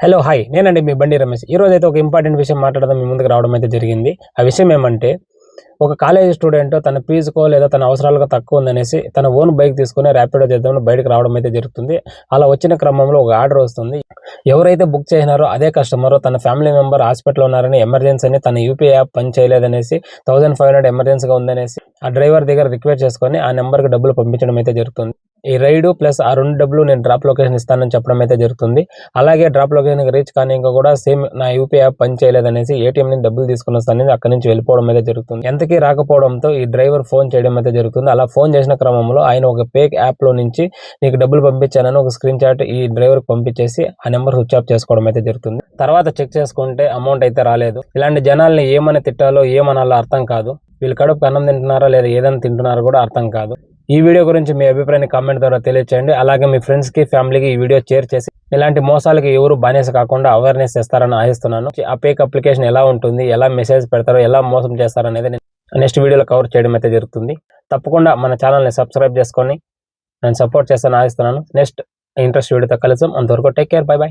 Hello hi నేనండి మీ బండి రమేష్. ఈ రోజు అయితే ఒక ఇంపార్టెంట్ విషయం మాట్లాడదాం మీ ముందుకు రావడం అయితే జరిగింది. ఆ విషయం ఏమంటే ఒక కాలేజ్ స్టూడెంట్ తన ఫీజుకో లేదా తన అవసరాలకు తక్కువ ఉందనేసి తన ఓన్ బైక్ తీసుకుని ర్యాపిడో చేద్దామని బయటకు రావడం అయితే జరుగుతుంది. అలా వచ్చిన క్రమంలో ఒక ఆర్డర్ వస్తుంది. ఎవరైతే బుక్ చేసినారో అదే కస్టమర్ తన ఫ్యామిలీ మెంబర్ హాస్పిటల్లో ఉన్నారని ఎమర్జెన్సీ అని తన యూపీఐ యాప్ పని చేయలేదనేసి థౌసండ్ ఫైవ్ హండ్రెడ్ ఎమర్జెన్సీగా ఉందనేసి ఆ డ్రైవర్ దగ్గర రిక్వెస్ట్ చేసుకొని ఆ నెంబర్కి డబ్బులు పంపించడం అయితే జరుగుతుంది. ఈ రైడు ప్లస్ ఆ రెండు డబ్బులు నేను డ్రాప్ లొకేషన్ ఇస్తానని చెప్పడం అయితే జరుగుతుంది. అలాగే డ్రాప్ లొకేషన్ రీచ్ కానీ ఇంకా కూడా సేమ్ నా యూపీఐ యాప్ పని చేయలేదనేసి ఏటీఎం నుంచి డబ్బులు తీసుకుని వస్తానని అక్కడి నుంచి వెళ్ళిపోవడం అయితే జరుగుతుంది. ఎంతకీ రాకపోవడంతో ఈ డ్రైవర్ ఫోన్ చేయడం అయితే జరుగుతుంది. అలా ఫోన్ చేసిన క్రమంలో ఆయన ఒక పేక్ యాప్లో నుంచి నీకు డబ్బులు పంపించానని ఒక స్క్రీన్ షాట్ ఈ డ్రైవర్ పంపించేసి ఆ నెంబర్ స్విచ్ ఆఫ్ చేసుకోవడం అయితే జరుగుతుంది. తర్వాత చెక్ చేసుకుంటే అమౌంట్ అయితే రాలేదు. ఇలాంటి జనాల్ని ఏమని తిట్టాలో ఏమనాలో అర్థం కాదు. వీళ్ళు కడుపు అన్నం తింటున్నారా లేదా ఏదైనా తింటున్నారో కూడా అర్థం కాదు. ఈ వీడియో గురించి మీ అభిప్రాయాన్ని కామెంట్ ద్వారా తెలియచేయండి. అలాగే మీ ఫ్రెండ్స్కి ఫ్యామిలీకి ఈ వీడియో షేర్ చేసి ఇలాంటి మోసాలకి ఎవరు బానేస కాకుండా అవేర్నెస్ చేస్తారని ఆశిస్తున్నాను. ఆ పేక్ అప్లికేషన్ ఎలా ఉంటుంది ఎలా మెసేజ్ పెడతారో ఎలా మోసం చేస్తారో అనేది నెక్స్ట్ వీడియోలో కవర్ చేయడం అయితే జరుగుతుంది. తప్పకుండా మన ఛానల్ని సబ్స్క్రైబ్ చేసుకొని నేను సపోర్ట్ చేస్తాను ఆశిస్తున్నాను. నెక్స్ట్ ఇంట్రెస్ట్ వీడియోతో కలుద్దాం. అంతవరకు టేక్ కేర్ బై బై